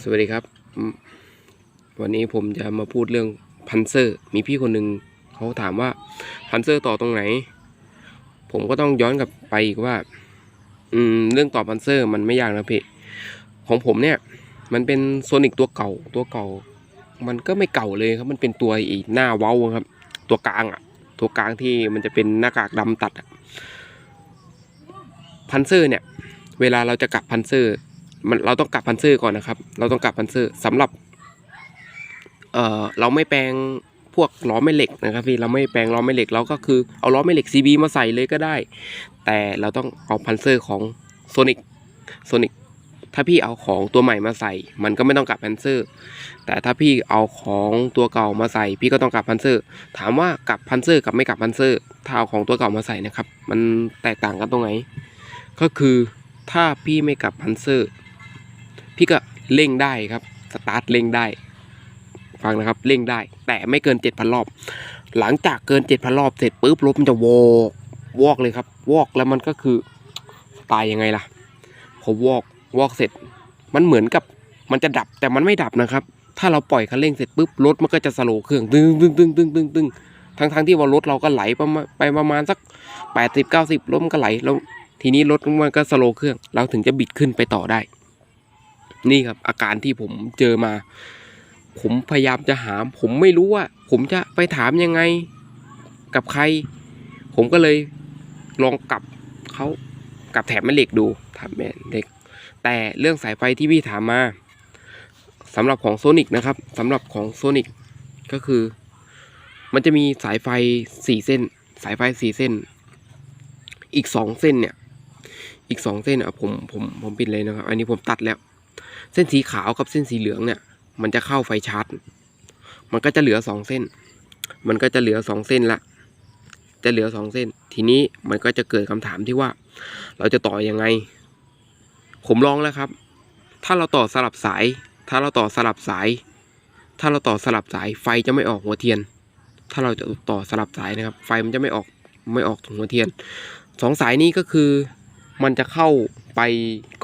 สวัสดีครับ วันนี้ผมจะมาพูดเรื่องพันเซอร์ มีพี่คนหนึ่งเขาถามว่าพันเซอร์ต่อตรงไหน ผมก็ต้องย้อนกลับไปอีกว่า อืม เรื่องต่อพันเซอร์มันไม่ยากนะพี่ของผมเนี่ย มันเป็นโซนิกตัวเก่าตัวเก่า มันก็ไม่เก่าเลยครับ มันเป็นตัวอีหน้าเว้าครับ ตัวกลางอะตัวกลางที่มันจะเป็นหน้ากากดำตัดอะพันเซอร์เนี่ย เวลาเราจะกลับพันเซอร์ มันเราต้องกลับพันเซอร์ก่อนนะครับ เราต้องกลับพันเซอร์สำหรับเอ่อเราไม่แปลงพวกล้อแม่เหล็กนะครับพี่เราไม่แปลงล้อแม่เหล็กเราก็คือเอาล้อแม่เหล็ก CB มาใส่เลยก็ได้ แต่เราต้องเอาพันเซอร์ของโซนิกโซนิกถ้าพี่เอาของตัวใหม่มาใส่ มันก็ไม่ต้องกลับพันเซอร์ แต่ถ้าพี่เอาของตัวเก่ามาใส่ พี่ก็ต้องกลับพันเซอร์ ถามว่ากลับพันเซอร์กับไม่กลับพันเซอร์ ถ้าเอาของตัวเก่ามาใส่นะครับ มันแตกต่างกันตรงไหน ก็คือถ้าพี่ไม่กลับพันเซอร์ พี่ก็เร่งได้ครับสตาร์ทเร่งได้ฟังนะครับเร่งได้ แต่ไม่เกินเจ็ดพันรอบ หลังจากเกินเจ็ดพันรอบเสร็จปุ๊บรถมันจะวอกวอกเลยครับ วอกแล้วมันก็คือตายยังไงล่ะพอวอกวอกเสร็จ มันเหมือนกับมันจะดับแต่มันไม่ดับนะครับ ถ้าเราปล่อยคันเร่งเสร็จปุ๊บรถมันก็จะสโลว์เครื่องตึ้งตึ้งตึ้งตึ้งตึ้งตึ้งทั้งทั้งที่ว่ารถเราก็ไหลประมาณไปประมาณสักแปดสิบเก้าสิบรถมันก็ไหลแล้วทีนี้รถมันก็สโลว์เครื่อง เราถึงจะบิดขึ้นไปต่อได้ นี่ครับอาการที่ผมเจอมา ผมพยายามจะหาผมไม่รู้ว่า ผมจะไปถามยังไง กับใคร ผมก็เลยลองกลับเขากลับแถบแม่เหล็กดูถามแม่เหล็ก แต่เรื่องสายไฟที่พี่ถามมาสำหรับของโซนิกนะครับสำหรับของโซนิกก็คือ มันจะมีสายไฟสี่เส้น สายไฟสี่เส้น อีกสองเส้นเนี่ย อีกสองเส้นอะผมผมผมปิดเลยนะครับ อันนี้ผมตัดแล้ว เส้นสีขาวกับเส้นสีเหลืองเนี่ย มันจะเข้าไฟชาร์จ มันก็จะเหลือสองเส้น มันก็จะเหลือสองเส้นละ จะเหลือสองเส้น ทีนี้มันก็จะเกิดคำถามที่ว่า เราจะต่อยังไง ผมลองแล้วครับ ถ้าเราต่อสลับสาย ถ้าเราต่อสลับสาย ถ้าเราต่อสลับสาย ไฟจะไม่ออกหัวเทียน ถ้าเราจะต่อสลับสายนะครับ ไฟมันจะไม่ออก ไม่ออกถึงหัวเทียน สองสายนี้ก็คือ มันจะเข้าไป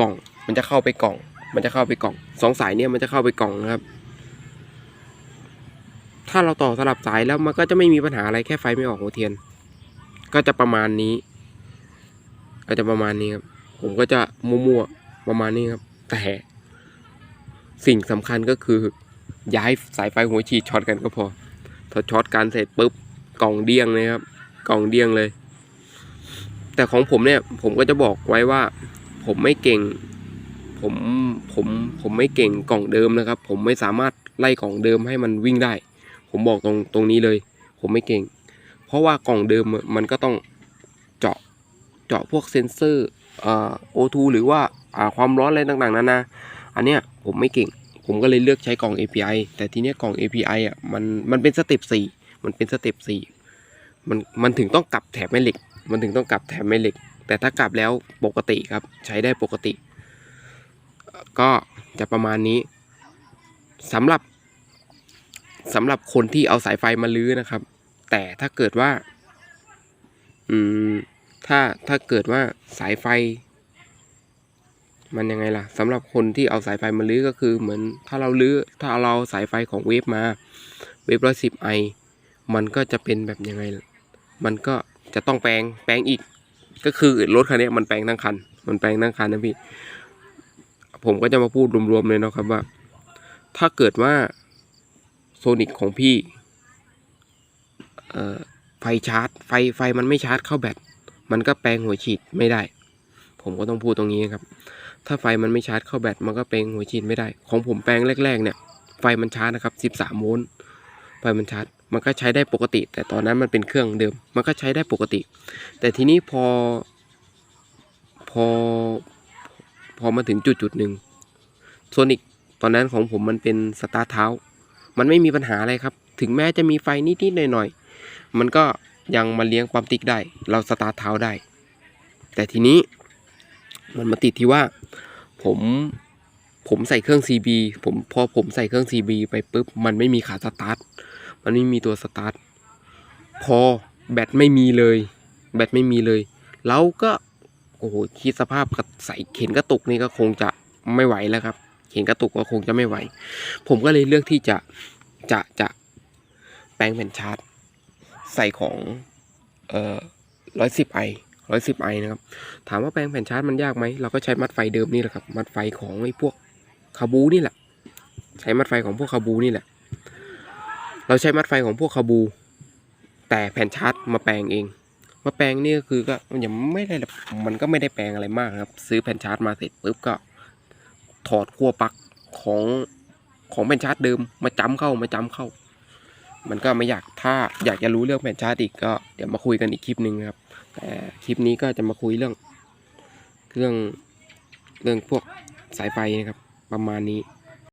กล่อง มันจะเข้าไปกล่อง มันจะเข้าไปกล่องสองสายเนี้ยมันจะเข้าไปกล่องนะครับ ถ้าเราต่อสลับสายแล้วมันก็จะไม่มีปัญหาอะไรแค่ไฟไม่ออกหัวเทียน ก็จะประมาณนี้ ก็จะประมาณนี้ครับ ผมก็จะมั่วๆประมาณนี้ครับ แต่สิ่งสำคัญก็คือย้ายสายไฟหัวฉีดช็อตกันก็พอ ถ้าช็อตกันเสร็จปุ๊บกล่องเดี้ยงเลยครับ กล่องเดี้ยงเลย แต่ของผมเนี่ย ผมก็จะบอกไว้ว่า ผมไม่เก่ง ผมผมผมไม่เก่งกล่องเดิมนะครับ ผมไม่สามารถไล่กล่องเดิมให้มันวิ่งได้ ผมบอกตรงตรงนี้เลย ผมไม่เก่ง เพราะว่ากล่องเดิมมันก็ต้องเจาะเจาะพวกเซนเซอร์อ่าโอทูหรือว่าความร้อนอะไรต่างๆนานาอันเนี้ยผมไม่เก่ง ผมก็เลยเลือกใช้กล่อง API แต่ทีเนี้ยกล่อง API อะมันมันเป็นสเต็ปสี่มันเป็นสเต็ปสี่มันมันถึงต้องกลับแถบแม่เหล็ก มันถึงต้องกลับแถบแม่เหล็ก แต่ถ้ากลับแล้วปกติครับใช้ได้ปกติ ก็จะประมาณนี้สำหรับสำหรับคนที่เอาสายไฟมาลื้อนะครับ แต่ถ้าเกิดว่า อืม ถ้าถ้าเกิดว่าสายไฟ มันยังไงล่ะสำหรับคนที่เอาสายไฟมาลื้อก็คือ เหมือนถ้าเราลื้อถ้าเราสายไฟของเวฟมา เวฟร้อยสิบไอมันก็จะเป็นแบบยังไง มันก็จะต้องแปลงแปลงอีก ก็คือรถคันนี้มันแปลงทั้งคัน มันแปลงทั้งคันนะพี่ ผมก็จะมาพูดรวมๆเลยเนาะครับว่า ถ้าเกิดว่าโซนิกของพี่ไฟชาร์จ ไฟไฟมันไม่ชาร์จเข้าแบตมันก็แปลงหัวฉีดไม่ได้ ผมก็ต้องพูดตรงนี้ครับ ถ้าไฟมันไม่ชาร์จเข้าแบตมันก็แปลงหัวฉีดไม่ได้ ของผมแปลงแรกๆเนี่ย ไฟมันชาร์จนะครับ 13โวลต์ไฟมันชาร์จ มันก็ใช้ได้ปกติ แต่ตอนนั้นมันเป็นเครื่องเดิม มันก็ใช้ได้ปกติ แต่ทีนี้พอ พอ พอมาถึงจุดจุดหนึ่งโซนิกตอนนั้นของผมมันเป็นสตาร์ทเท้า มันไม่มีปัญหาอะไรครับ ถึงแม้จะมีไฟนิดๆหน่อยๆ มันก็ยังมาเลี้ยงปั๊มติ๊กได้ เราสตาร์ทเท้าได้ แต่ทีนี้มันมาติดที่ว่าผมผมใส่เครื่อง CB ผมพอผมใส่เครื่อง CB ไปปุ๊บ มันไม่มีขาสตาร์ท มันไม่มีตัวสตาร์ท พอแบตไม่มีเลย แบตไม่มีเลยเราก็ โอ้โหคิดสภาพกับใส่เข็นกระตุกนี่ก็คงจะไม่ไหวแล้วครับเห็นกระตุกก็คงจะไม่ไหว ผมก็เลยเลือกที่จะจะจะแปลงแผ่นชาร์จใส่ของเอ่อร้อยสิบไอร้อยสิบไอนะครับ ถามว่าแปลงแผ่นชาร์จมันยากไหมเราก็ใช้มัดไฟเดิมนี่แหละครับ มัดไฟของไอ้พวกคาบูนี่แหละ ใช้มัดไฟของพวกคาบูนี่แหละ เราใช้มัดไฟของพวกคาบู แต่แผ่นชาร์จมาแปลงเอง มาแปลงนี่ก็คือก็มันยังไม่ได้มันก็ไม่ได้แปลงอะไรมากครับ ซื้อแผ่นชาร์จมาเสร็จปุ๊บก็ ถอดขั้วปลั๊กของของแผ่นชาร์จเดิมมาจำเข้ามาจำเข้า มันก็ไม่อยากถ้าอยากจะรู้เรื่องแผ่นชาร์จอีกก็เดี๋ยวมาคุยกันอีกคลิปหนึ่งครับ แต่คลิปนี้ก็จะมาคุยเรื่องเรื่องเรื่องพวกสายไฟนะครับ ประมาณนี้